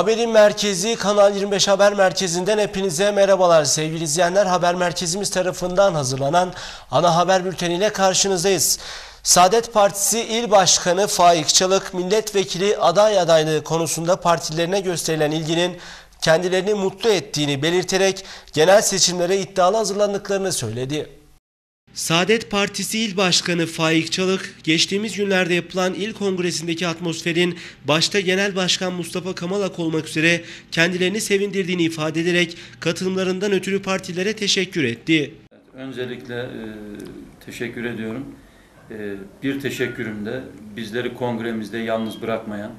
Haberin merkezi Kanal 25 Haber Merkezi'nden hepinize merhabalar sevgili izleyenler. Haber merkezimiz tarafından hazırlanan ana haber bülteniyle karşınızdayız. Saadet Partisi İl Başkanı Faik Çalık milletvekili aday adaylığı konusunda partilerine gösterilen ilginin kendilerini mutlu ettiğini belirterek genel seçimlere iddialı hazırlandıklarını söyledi. Saadet Partisi İl Başkanı Faik Çalık, geçtiğimiz günlerde yapılan il kongresindeki atmosferin başta Genel Başkan Mustafa Kamalak olmak üzere kendilerini sevindirdiğini ifade ederek katılımlarından ötürü partilere teşekkür etti. Öncelikle e, teşekkür ediyorum. E, bir teşekkürüm de bizleri kongremizde yalnız bırakmayan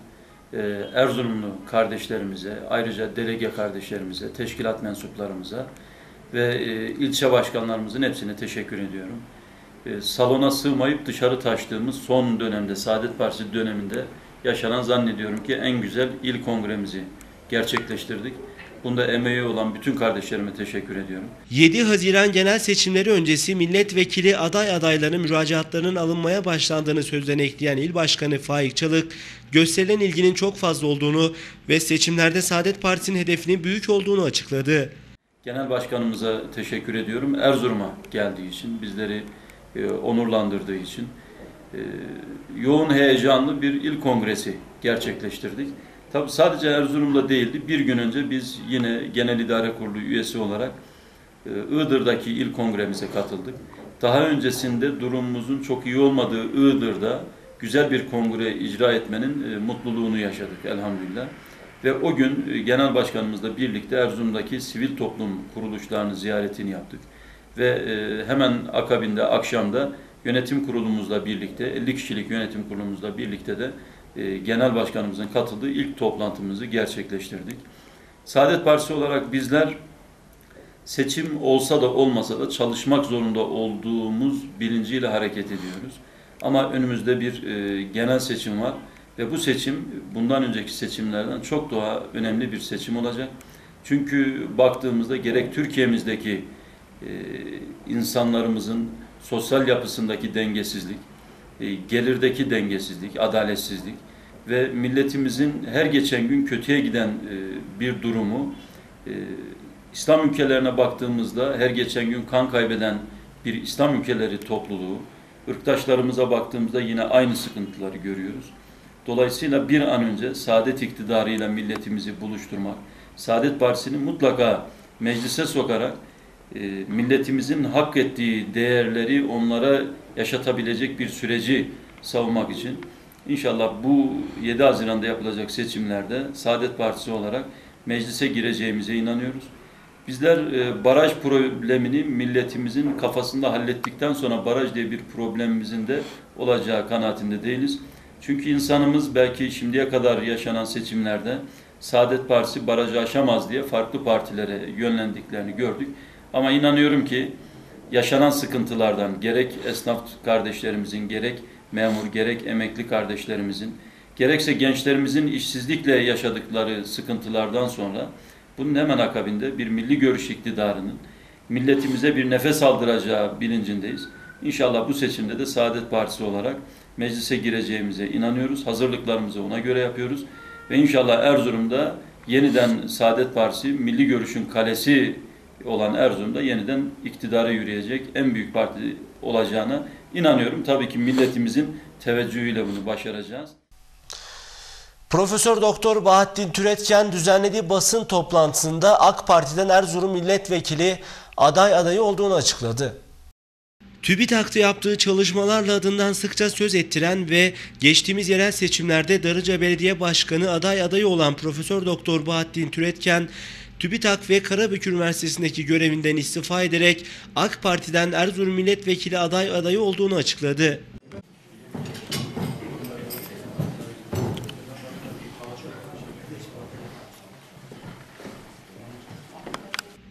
e, Erzurumlu kardeşlerimize, ayrıca delege kardeşlerimize, teşkilat mensuplarımıza ve e, ilçe başkanlarımızın hepsine teşekkür ediyorum. E, salona sığmayıp dışarı taştığımız son dönemde, Saadet Partisi döneminde yaşanan zannediyorum ki en güzel il kongremizi gerçekleştirdik. Bunda emeği olan bütün kardeşlerime teşekkür ediyorum. 7 Haziran genel seçimleri öncesi milletvekili aday adaylarının müracaatlarının alınmaya başlandığını sözden ekleyen İl Başkanı Faik Çalık, gösterilen ilginin çok fazla olduğunu ve seçimlerde Saadet Partisi'nin hedefinin büyük olduğunu açıkladı. Genel Başkanımıza teşekkür ediyorum. Erzurum'a geldiği için, bizleri e, onurlandırdığı için e, yoğun heyecanlı bir il kongresi gerçekleştirdik. Tabi sadece Erzurum'da değildi. Bir gün önce biz yine Genel İdare Kurulu üyesi olarak e, Iğdır'daki il kongremize katıldık. Daha öncesinde durumumuzun çok iyi olmadığı Iğdır'da güzel bir kongre icra etmenin e, mutluluğunu yaşadık elhamdülillah. Ve o gün e, Genel Başkanımızla birlikte Erzurum'daki sivil toplum kuruluşlarını ziyaretini yaptık. Ve e, hemen akabinde akşamda yönetim kurulumuzla birlikte, 50 kişilik yönetim kurulumuzla birlikte de e, Genel Başkanımızın katıldığı ilk toplantımızı gerçekleştirdik. Saadet Partisi olarak bizler seçim olsa da olmasa da çalışmak zorunda olduğumuz bilinciyle hareket ediyoruz. Ama önümüzde bir genel seçim var. Ve bu seçim bundan önceki seçimlerden çok daha önemli bir seçim olacak. Çünkü baktığımızda gerek Türkiye'mizdeki e, insanlarımızın sosyal yapısındaki dengesizlik, e, gelirdeki dengesizlik, adaletsizlik ve milletimizin her geçen gün kötüye giden e, bir durumu, e, İslam ülkelerine baktığımızda her geçen gün kan kaybeden bir İslam ülkeleri topluluğu, ırktaşlarımıza baktığımızda yine aynı sıkıntıları görüyoruz. Dolayısıyla bir an önce Saadet iktidarıyla milletimizi buluşturmak, Saadet Partisi'ni mutlaka meclise sokarak e, milletimizin hak ettiği değerleri onlara yaşatabilecek bir süreci savunmak için inşallah bu 7 Haziran'da yapılacak seçimlerde Saadet Partisi olarak meclise gireceğimize inanıyoruz. Bizler e, baraj problemini milletimizin kafasında hallettikten sonra baraj diye bir problemimizin de olacağı kanaatinde değiliz. Çünkü insanımız belki şimdiye kadar yaşanan seçimlerde Saadet Partisi barajı aşamaz diye farklı partilere yönlendiklerini gördük. Ama inanıyorum ki yaşanan sıkıntılardan gerek esnaf kardeşlerimizin, gerek memur, gerek emekli kardeşlerimizin, gerekse gençlerimizin işsizlikle yaşadıkları sıkıntılardan sonra bunun hemen akabinde bir milli görüş iktidarının milletimize bir nefes aldıracağı bilincindeyiz. İnşallah bu seçimde de Saadet Partisi olarak meclise gireceğimize inanıyoruz. Hazırlıklarımızı ona göre yapıyoruz. Ve inşallah Erzurum'da yeniden Saadet Partisi milli görüşün kalesi olan Erzurum'da yeniden iktidara yürüyecek en büyük parti olacağına inanıyorum. Tabii ki milletimizin teveccühüyle bunu başaracağız. Profesör Doktor Bahattin Türetken düzenlediği basın toplantısında AK Parti'den Erzurum milletvekili aday adayı olduğunu açıkladı. TÜBİTAK'ta yaptığı çalışmalarla adından sıkça söz ettiren ve geçtiğimiz yerel seçimlerde Darıca Belediye Başkanı aday adayı olan Profesör Doktor Bahattin Türetken, TÜBİTAK ve Karabük Üniversitesi'ndeki görevinden istifa ederek AK Parti'den Erzurum Milletvekili aday adayı olduğunu açıkladı.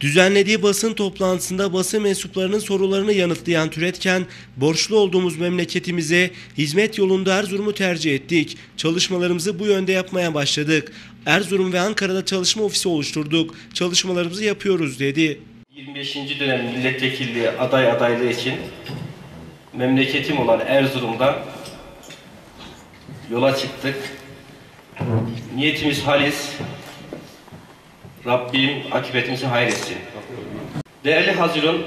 Düzenlediği basın toplantısında basın mensuplarının sorularını yanıtlayan Türetken, borçlu olduğumuz memleketimize hizmet yolunda Erzurum'u tercih ettik. Çalışmalarımızı bu yönde yapmaya başladık. Erzurum ve Ankara'da çalışma ofisi oluşturduk. Çalışmalarımızı yapıyoruz dedi. 25. dönem milletvekilliği aday adaylığı için memleketim olan Erzurum'dan yola çıktık. Niyetimiz halis, Rabbim akıbetimizi hayretsin. Değerli Hazirun,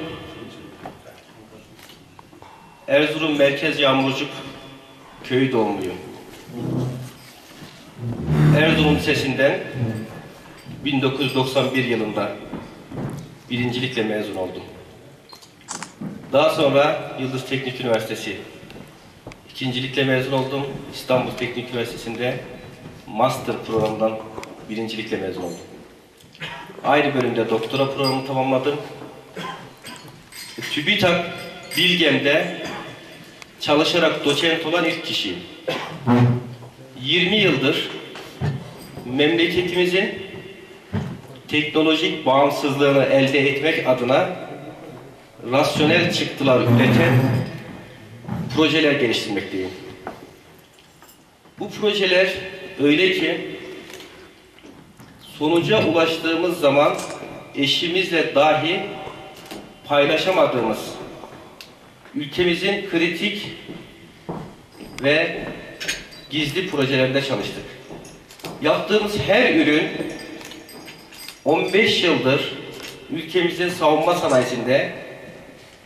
Erzurum Merkez Yağmurcuk köyü doğumluyum. Erzurum Lisesi'nden 1991 yılında birincilikle mezun oldum. Daha sonra Yıldız Teknik Üniversitesi ikincilikle mezun oldum. İstanbul Teknik Üniversitesi'nde master programından birincilikle mezun oldum. Aynı bölümde doktora programını tamamladım. TÜBİTAK Bilgem'de çalışarak doçent olan ilk kişiyim. 20 yıldır memleketimizin teknolojik bağımsızlığını elde etmek adına rasyonel çıktılar üreten projeler geliştirmekteyim. Bu projeler öyle ki sonuca ulaştığımız zaman eşimizle dahi paylaşamadığımız ülkemizin kritik ve gizli projelerinde çalıştık. Yaptığımız her ürün 15 yıldır ülkemizin savunma sanayisinde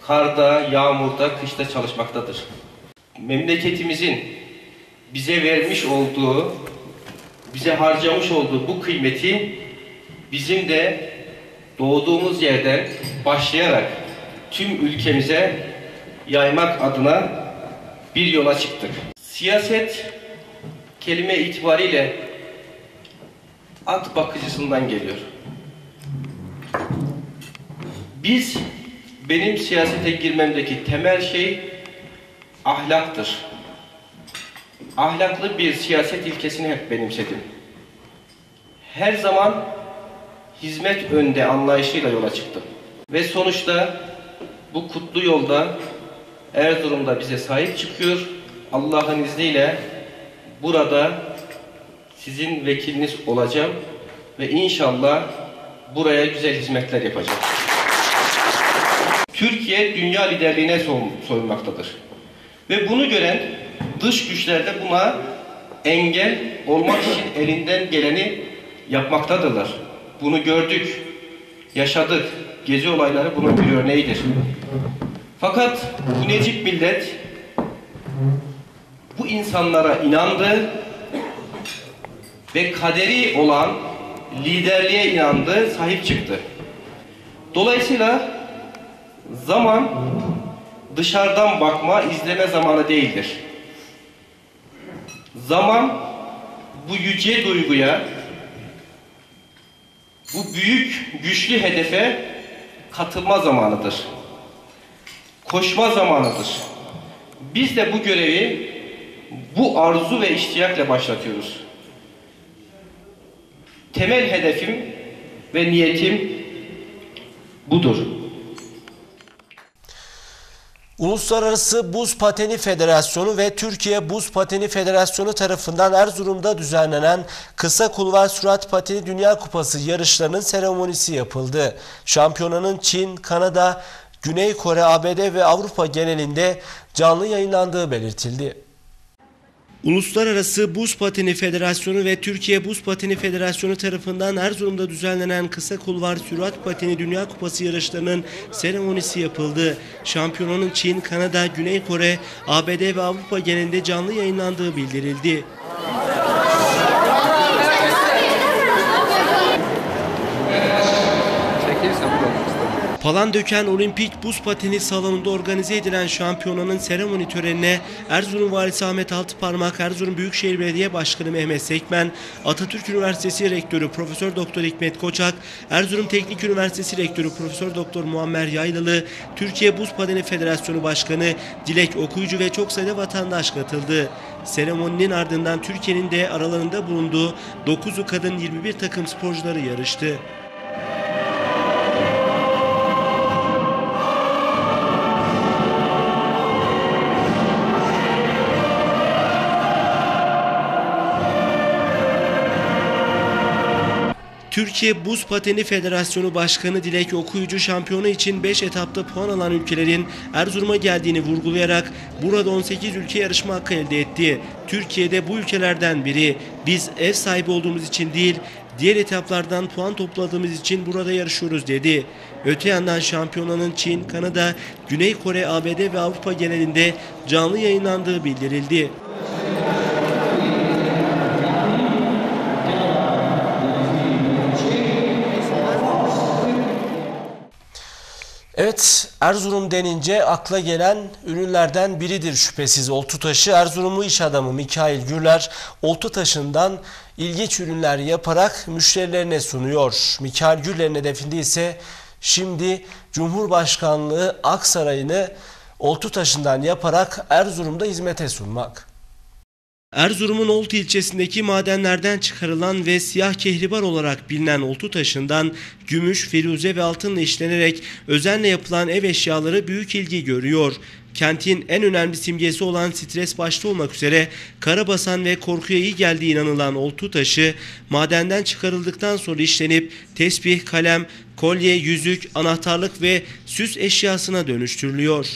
karda, yağmurda, kışta çalışmaktadır. Memleketimizin bize vermiş olduğu, bize harcamış olduğu bu kıymeti bizim de doğduğumuz yerden başlayarak tüm ülkemize yaymak adına bir yola çıktık. Siyaset kelime itibariyle at bakıcısından geliyor. Biz benim siyasete girmemdeki temel şey ahlaktır. Ahlaklı bir siyaset ilkesini hep benimsedim. Her zaman hizmet önde anlayışıyla yola çıktım. Ve sonuçta bu kutlu yolda Erzurum'da bize sahip çıkıyor. Allah'ın izniyle burada sizin vekiliniz olacağım ve inşallah buraya güzel hizmetler yapacağım. Türkiye dünya liderliğine soyunmaktadır. Ve bunu gören dış güçler de buna engel olmak için elinden geleni yapmaktadırlar. Bunu gördük, yaşadık. Gezi olayları bunun bir örneğidir. Fakat bu necip millet bu insanlara inandı ve kaderi olan liderliğe inandı, sahip çıktı. Dolayısıyla zaman dışarıdan bakma, izleme zamanı değildir. Zaman bu yüce duyguya, bu büyük, güçlü hedefe katılma zamanıdır. Koşma zamanıdır. Biz de bu görevi bu arzu ve iştiyakla başlatıyoruz. Temel hedefim ve niyetim budur. Uluslararası Buz Pateni Federasyonu ve Türkiye Buz Pateni Federasyonu tarafından Erzurum'da düzenlenen Kısa Kulvar Sürat Pateni Dünya Kupası yarışlarının seremonisi yapıldı. Şampiyonanın Çin, Kanada, Güney Kore, ABD ve Avrupa genelinde canlı yayınlandığı belirtildi. Uluslararası Buz Pateni Federasyonu ve Türkiye Buz Pateni Federasyonu tarafından Erzurum'da düzenlenen kısa kulvar sürat pateni Dünya Kupası yarışlarının seremonisi yapıldı. Şampiyonanın Çin, Kanada, Güney Kore, ABD ve Avrupa genelinde canlı yayınlandığı bildirildi. Palandöken Olimpik Buz Pateni salonunda organize edilen şampiyonanın seremoni törenine Erzurum Valisi Ahmet Altıparmak, Erzurum Büyükşehir Belediye Başkanı Mehmet Sekmen, Atatürk Üniversitesi Rektörü Profesör Doktor Hikmet Koçak, Erzurum Teknik Üniversitesi Rektörü Profesör Doktor Muammer Yaylalı, Türkiye Buz Pateni Federasyonu Başkanı Dilek Okuyucu ve çok sayıda vatandaş katıldı. Seremoninin ardından Türkiye'nin de aralarında bulunduğu 9'u kadın 21 takım sporcuları yarıştı. Türkiye Buz Pateni Federasyonu Başkanı Dilek Okuyucu şampiyonu için 5 etapta puan alan ülkelerin Erzurum'a geldiğini vurgulayarak burada 18 ülke yarışma hakkı elde etti. Türkiye'de bu ülkelerden biri. Biz ev sahibi olduğumuz için değil, diğer etaplardan puan topladığımız için burada yarışıyoruz dedi. Öte yandan şampiyonanın Çin, Kanada, Güney Kore, ABD ve Avrupa genelinde canlı yayınlandığı bildirildi. Evet, Erzurum denince akla gelen ürünlerden biridir şüphesiz oltu taşı. Erzurumlu iş adamı Mikail Gürler oltu taşından ilginç ürünler yaparak müşterilerine sunuyor. Mikail Gürler'in hedefinde ise şimdi Cumhurbaşkanlığı Aksaray'ını oltu taşından yaparak Erzurum'da hizmete sunmak. Erzurum'un Oltu ilçesindeki madenlerden çıkarılan ve siyah kehribar olarak bilinen oltu taşından gümüş, firuze ve altınla işlenerek özenle yapılan ev eşyaları büyük ilgi görüyor. Kentin en önemli simgesi olan stres başta olmak üzere karabasan ve korkuya iyi geldiği inanılan oltu taşı madenden çıkarıldıktan sonra işlenip tesbih, kalem, kolye, yüzük, anahtarlık ve süs eşyasına dönüştürülüyor.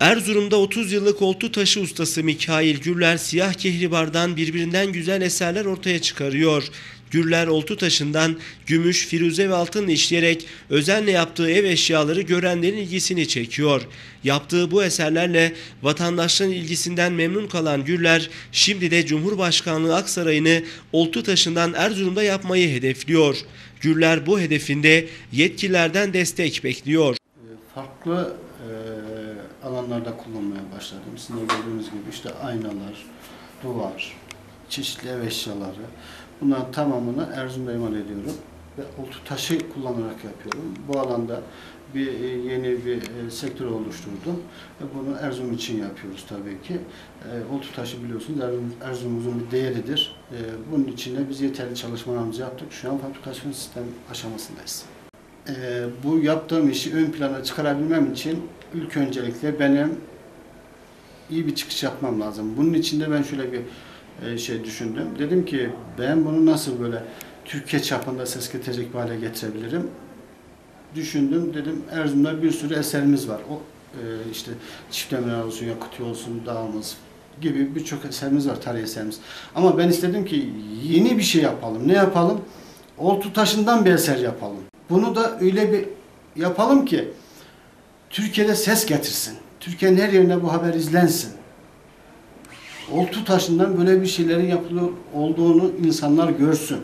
Erzurum'da 30 yıllık oltu taşı ustası Mikail Gürler siyah kehribardan birbirinden güzel eserler ortaya çıkarıyor. Gürler oltu taşından gümüş, firuze ve altınla işleyerek özenle yaptığı ev eşyaları görenlerin ilgisini çekiyor. Yaptığı bu eserlerle vatandaşların ilgisinden memnun kalan Gürler şimdi de Cumhurbaşkanlığı Aksaray'ını oltu taşından Erzurum'da yapmayı hedefliyor. Gürler bu hedefinde yetkililerden destek bekliyor. farklı alanlarda kullanmaya başladım. Sizin de gördüğünüz gibi işte aynalar, duvar, çeşitli ev eşyaları. Bunların tamamını Erzurum'da imal ediyorum. Ve oltu taşı kullanarak yapıyorum. Bu alanda bir e, yeni bir e, sektör oluşturdum. Bunu Erzurum için yapıyoruz tabii ki. E, oltu taşı biliyorsunuz Erzurum, Erzurum'umuzun bir değeridir. Bunun için de biz yeterli çalışmalarımızı yaptık. Şu an fabrikasyon sistem aşamasındayız. Ee, bu yaptığım işi ön plana çıkarabilmem için ilk öncelikle benim iyi bir çıkış yapmam lazım. Bunun için de ben şöyle bir e, şey düşündüm. Dedim ki ben bunu nasıl böyle Türkiye çapında ses getirecek bir hale getirebilirim? Düşündüm dedim Erzurum'da bir sürü eserimiz var. O e, işte çiftemler olsun, yakıtı olsun, dağımız gibi birçok eserimiz var, tarih eserimiz. Ama ben istedim ki yeni bir şey yapalım. Ne yapalım? Oltu taşından bir eser yapalım. Bunu da öyle bir yapalım ki Türkiye'de ses getirsin. Türkiye'nin her yerinde bu haber izlensin. Oltu taşından böyle bir şeylerin yapılıyor olduğunu insanlar görsün.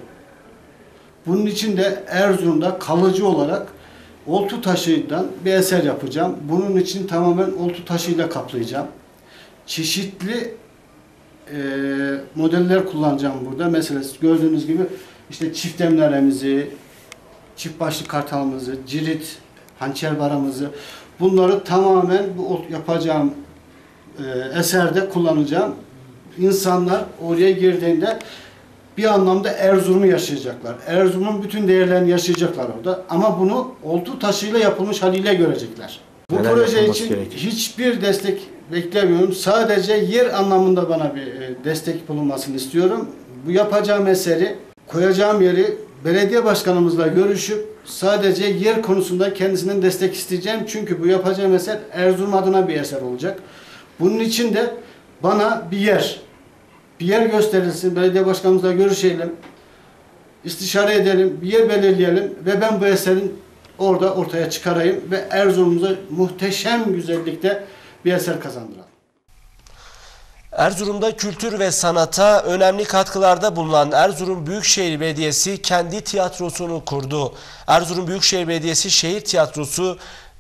Bunun için de Erzurum'da kalıcı olarak oltu taşından bir eser yapacağım. Bunun için tamamen oltu taşıyla kaplayacağım. Çeşitli e, modeller kullanacağım burada. Mesela gördüğünüz gibi işte çift emlerimizi, çift başlı kartalımızı, cirit, hançer varamızı bunları tamamen bu yapacağım e, eserde kullanacağım. İnsanlar oraya girdiğinde bir anlamda Erzurum'u yaşayacaklar. Erzurum'un bütün değerlerini yaşayacaklar orada. Ama bunu oltu taşıyla yapılmış haliyle görecekler. Bu Neler proje için gerekir? hiçbir destek beklemiyorum. Sadece yer anlamında bana bir e, destek bulunmasını istiyorum. Bu yapacağım eseri, koyacağım yeri belediye başkanımızla görüşüp sadece yer konusunda kendisinden destek isteyeceğim. Çünkü bu yapacağım eser Erzurum adına bir eser olacak. Bunun için de bana bir yer, bir yer gösterilsin, belediye başkanımızla görüşelim, istişare edelim, bir yer belirleyelim ve ben bu eserin orada ortaya çıkarayım ve Erzurum'umuza muhteşem güzellikte bir eser kazandıralım. Erzurum'da kültür ve sanata önemli katkılarda bulunan Erzurum Büyükşehir Belediyesi kendi tiyatrosunu kurdu. Erzurum Büyükşehir Belediyesi Şehir Tiyatrosu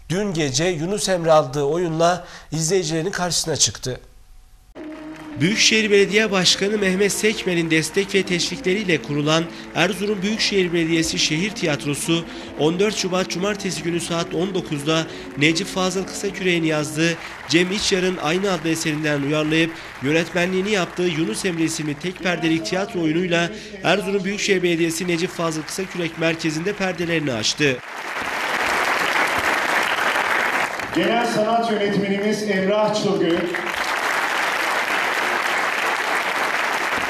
dün gece Yunus Emre adlı oyunla izleyicilerin karşısına çıktı. Büyükşehir Belediye Başkanı Mehmet Sekmen'in destek ve teşvikleriyle kurulan Erzurum Büyükşehir Belediyesi Şehir Tiyatrosu 14 Şubat Cumartesi günü saat 19'da Necip Fazıl Kısaküre'nin yazdığı Cem İçyar'ın aynı adlı eserinden uyarlayıp yönetmenliğini yaptığı Yunus Emre isimli tek perdelik tiyatro oyunuyla Erzurum Büyükşehir Belediyesi Necip Fazıl Kısakürek merkezinde perdelerini açtı. Genel sanat yönetmenimiz Emrah Çılgın,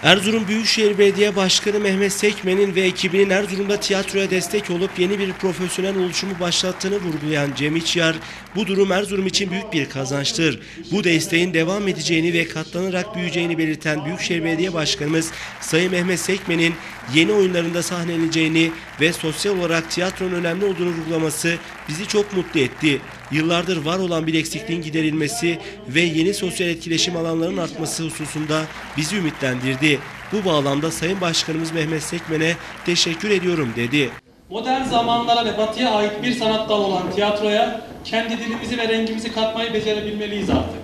Erzurum Büyükşehir Belediye Başkanı Mehmet Sekmen'in ve ekibinin Erzurum'da tiyatroya destek olup yeni bir profesyonel oluşumu başlattığını vurgulayan Cem İçyar, bu durum Erzurum için büyük bir kazançtır. Bu desteğin devam edeceğini ve katlanarak büyüyeceğini belirten Büyükşehir Belediye Başkanımız Sayın Mehmet Sekmen'in yeni oyunlarında sahneleneceğini ve sosyal olarak tiyatronun önemli olduğunu vurgulaması bizi çok mutlu etti. Yıllardır var olan bir eksikliğin giderilmesi ve yeni sosyal etkileşim alanlarının artması hususunda bizi ümitlendirdi. Bu bağlamda Sayın Başkanımız Mehmet Sekmen'e teşekkür ediyorum dedi. Modern zamanlara ve batıya ait bir sanat dalı olan tiyatroya kendi dilimizi ve rengimizi katmayı becerebilmeliyiz artık.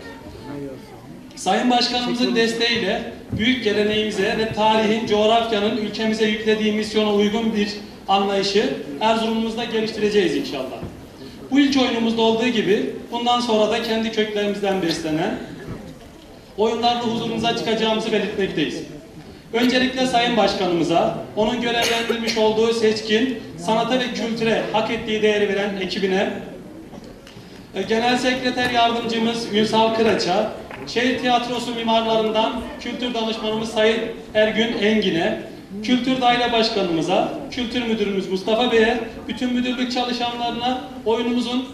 Sayın Başkanımızın desteğiyle büyük geleneğimize ve tarihin, coğrafyanın ülkemize yüklediği misyona uygun bir anlayışı Erzurum'umuzda geliştireceğiz inşallah. Bu ilk oyunumuzda olduğu gibi bundan sonra da kendi köklerimizden beslenen oyunlarla huzurunuza çıkacağımızı belirtmekteyiz. Öncelikle Sayın Başkanımıza, onun görevlendirmiş olduğu seçkin, sanata ve kültüre hak ettiği değeri veren ekibine, e, Genel Sekreter Yardımcımız Ünsal Kıraç'a, Şehir Tiyatrosu mimarlarından Kültür Danışmanımız Sayın Ergün Engin'e, Kültür Daire Başkanımıza, Kültür Müdürümüz Mustafa Bey'e, bütün müdürlük çalışanlarına oyunumuzun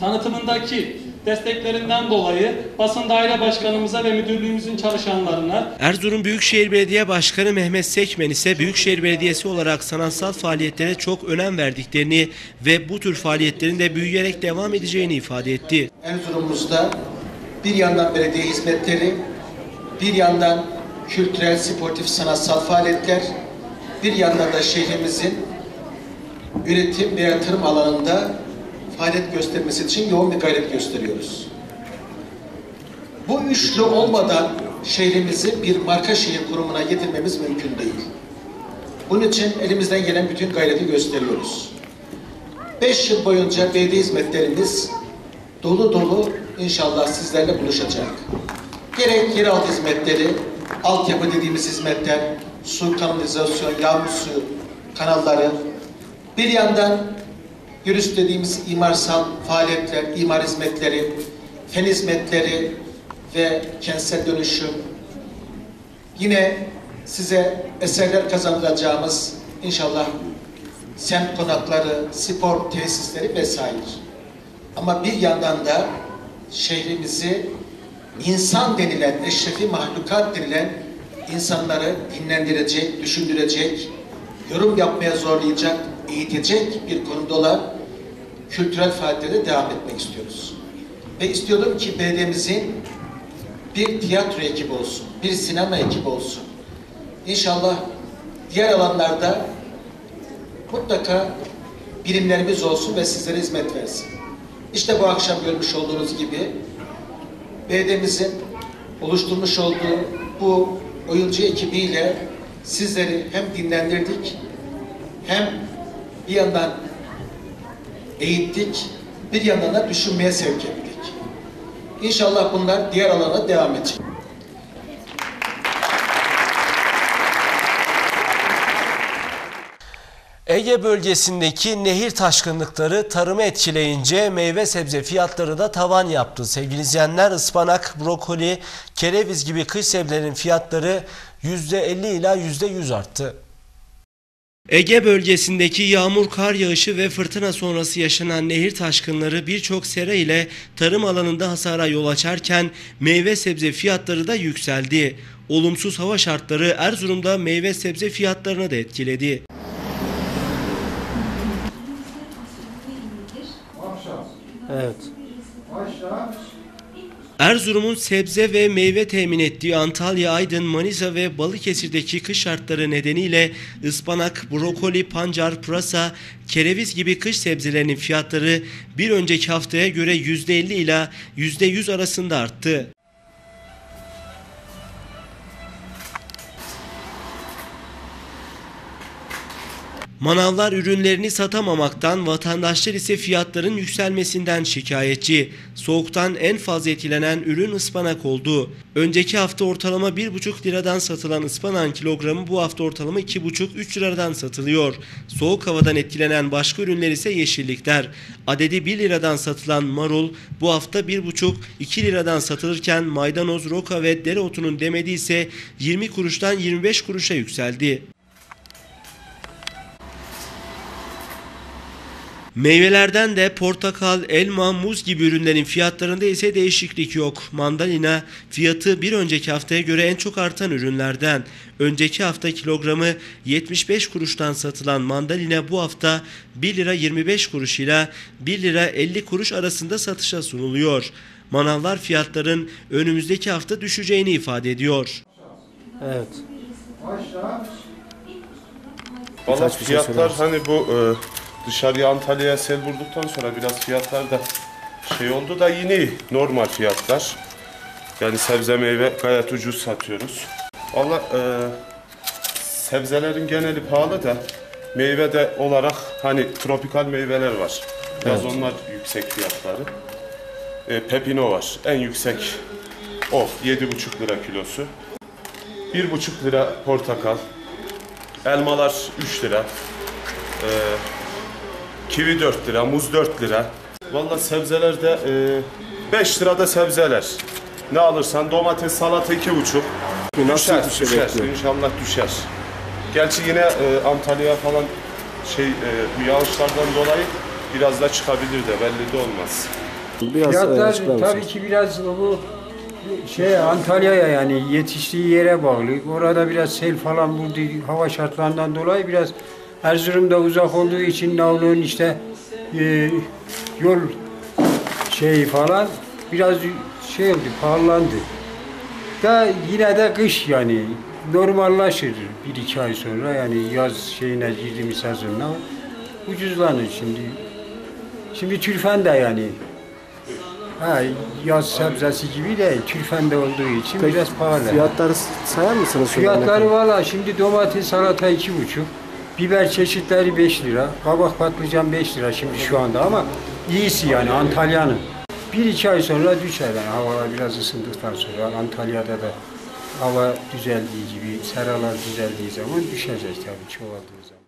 tanıtımındaki desteklerinden dolayı basın daire başkanımıza ve müdürlüğümüzün çalışanlarına Erzurum Büyükşehir Belediye Başkanı Mehmet Sekmen ise Büyükşehir Belediyesi olarak sanatsal faaliyetlere çok önem verdiklerini ve bu tür faaliyetlerin de büyüyerek devam edeceğini ifade etti. Erzurum'umuzda bir yandan belediye hizmetleri, bir yandan kültürel, sportif, sanatsal faaliyetler, bir yandan da şehrimizin üretim ve yatırım alanında faaliyet göstermesi için yoğun bir gayret gösteriyoruz. Bu üçlü olmadan şehrimizi bir marka şehir kurumuna getirmemiz mümkün değil. Bunun için elimizden gelen bütün gayreti gösteriyoruz. Beş yıl boyunca belediye hizmetlerimiz dolu dolu inşallah sizlerle buluşacak. Gerek yeraltı hizmetleri, altyapı dediğimiz hizmetler, su kanalizasyon, yağmur suyu kanalları, bir yandan yürüyüş dediğimiz imarsal faaliyetler, imar hizmetleri, fen hizmetleri ve kentsel dönüşüm, yine size eserler kazandıracağımız inşallah semt konakları, spor tesisleri vesaire. Ama bir yandan da şehrimizi insan denilen, eşrefi mahlukat denilen insanları dinlendirecek, düşündürecek, yorum yapmaya zorlayacak, eğitecek bir konuda olan kültürel faaliyetlere devam etmek istiyoruz. Ve istiyordum ki belediyemizin bir tiyatro ekibi olsun, bir sinema ekibi olsun. İnşallah diğer alanlarda mutlaka birimlerimiz olsun ve sizlere hizmet versin. İşte bu akşam görmüş olduğunuz gibi belediyemizin oluşturmuş olduğu bu oyuncu ekibiyle sizleri hem dinlendirdik hem bir yandan eğittik, bir yandan da düşünmeye sevk ettik. İnşallah bunlar diğer alana devam edecek. Ege bölgesindeki nehir taşkınlıkları tarımı etkileyince meyve sebze fiyatları da tavan yaptı. Sevgili izleyenler ıspanak, brokoli, kereviz gibi kış sebzelerin fiyatları %50 ila %100 arttı. Ege bölgesindeki yağmur, kar yağışı ve fırtına sonrası yaşanan nehir taşkınları birçok sera ile tarım alanında hasara yol açarken meyve sebze fiyatları da yükseldi. Olumsuz hava şartları Erzurum'da meyve sebze fiyatlarını da etkiledi. Evet. Erzurum'un sebze ve meyve temin ettiği Antalya, Aydın, Manisa ve Balıkesir'deki kış şartları nedeniyle ıspanak, brokoli, pancar, pırasa, kereviz gibi kış sebzelerinin fiyatları bir önceki haftaya göre %50 ila %100 arasında arttı. Manavlar ürünlerini satamamaktan, vatandaşlar ise fiyatların yükselmesinden şikayetçi. Soğuktan en fazla etkilenen ürün ıspanak oldu. Önceki hafta ortalama 1,5 liradan satılan ıspanağın kilogramı bu hafta ortalama 2,5-3 liradan satılıyor. Soğuk havadan etkilenen başka ürünler ise yeşillikler. Adedi 1 liradan satılan marul bu hafta 1,5-2 liradan satılırken maydanoz, roka ve dereotunun demedi ise 20 kuruştan 25 kuruşa yükseldi. Meyvelerden de portakal, elma, muz gibi ürünlerin fiyatlarında ise değişiklik yok. Mandalina fiyatı bir önceki haftaya göre en çok artan ürünlerden. Önceki hafta kilogramı 75 kuruştan satılan mandalina bu hafta 1 lira 25 kuruş ile 1 lira 50 kuruş arasında satışa sunuluyor. Manavlar fiyatların önümüzdeki hafta düşeceğini ifade ediyor. Evet. Valla şey fiyatlar hani bu e, dışarıya Antalya'ya sel vurduktan sonra biraz fiyatlar da şey oldu da yine iyi, normal fiyatlar. Yani sebze meyve gayet ucuz satıyoruz. Valla e, sebzelerin geneli pahalı da meyve de olarak hani tropikal meyveler var. Biraz onlar yüksek fiyatları. E, pepino var. En yüksek o 7,5 lira kilosu. 1,5 lira portakal. Elmalar 3 lira. Ee, kivi 4 lira, muz 4 lira. Valla sebzelerde e, 5 lirada sebzeler. Ne alırsan domates, salata 2,5. Düşer, düşer. İnşallah düşer. Gerçi yine e, Antalya falan şey e, bu yağışlardan dolayı biraz da çıkabilir de belli de olmaz. Fiyatlar tabii ki biraz bu şey Antalya'ya yani yetiştiği yere bağlı. Orada biraz sel falan vurdu hava şartlarından dolayı biraz Erzurum'da uzak olduğu için Navlu'nun işte e, yol şeyi falan biraz şey oldu pahalandı. Da yine de kış yani normallaşır bir iki ay sonra yani yaz şeyine girdiğimiz sezonla ucuzlanır şimdi. Şimdi türfen de yani Ha, yaz sebzesi gibi değil, türfende olduğu için biraz pahalı. Fiyatları sayar mısınız? Fiyatları valla şimdi domates, salata iki buçuk, biber çeşitleri 5 lira, kabak patlıcan 5 lira şimdi şu anda ama iyisi yani Antalya'nın. Bir iki ay sonra düşer yani havalar biraz ısındıktan sonra Antalya'da da hava düzeldiği gibi, seralar düzeldiği zaman düşecek tabii çoğaldığı zaman.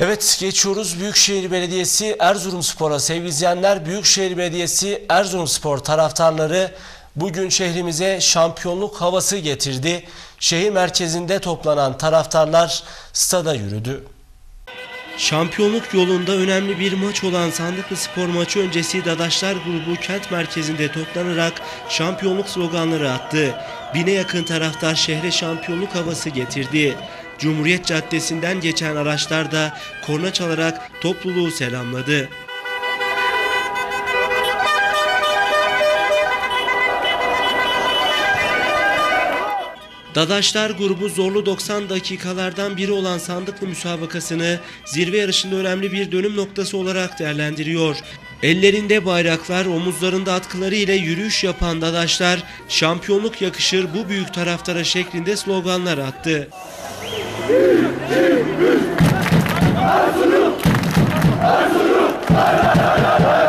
Evet geçiyoruz Büyükşehir Belediyesi Erzurumspor'a sevgili izleyenler. Büyükşehir Belediyesi Erzurumspor taraftarları bugün şehrimize şampiyonluk havası getirdi. Şehir merkezinde toplanan taraftarlar stada yürüdü. Şampiyonluk yolunda önemli bir maç olan Sandıklı Spor maçı öncesi Dadaşlar grubu kent merkezinde toplanarak şampiyonluk sloganları attı. Bine yakın taraftar şehre şampiyonluk havası getirdi. Cumhuriyet Caddesi'nden geçen araçlar da korna çalarak topluluğu selamladı. Dadaşlar grubu zorlu 90 dakikalardan biri olan sandıklı müsabakasını zirve yarışında önemli bir dönüm noktası olarak değerlendiriyor. Ellerinde bayraklar, omuzlarında atkıları ile yürüyüş yapan Dadaşlar, şampiyonluk yakışır bu büyük taraftara şeklinde sloganlar attı. Çocuktuk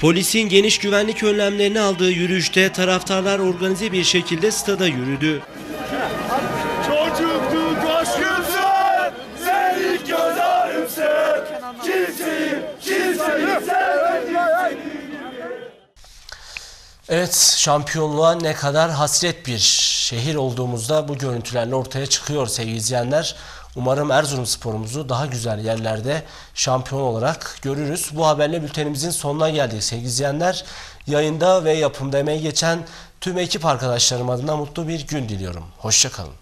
Polisin geniş güvenlik önlemlerini aldığı yürüyüşte taraftarlar organize bir şekilde stada yürüdü. Aşkımsın, göz ağrımsın. Evet şampiyonluğa ne kadar hasret bir şehir olduğumuzda bu görüntülerle ortaya çıkıyor sevgili izleyenler. Umarım Erzurum sporumuzu daha güzel yerlerde şampiyon olarak görürüz. Bu haberle bültenimizin sonuna geldik sevgili izleyenler. Yayında ve yapımda emeği geçen tüm ekip arkadaşlarım adına mutlu bir gün diliyorum. Hoşçakalın.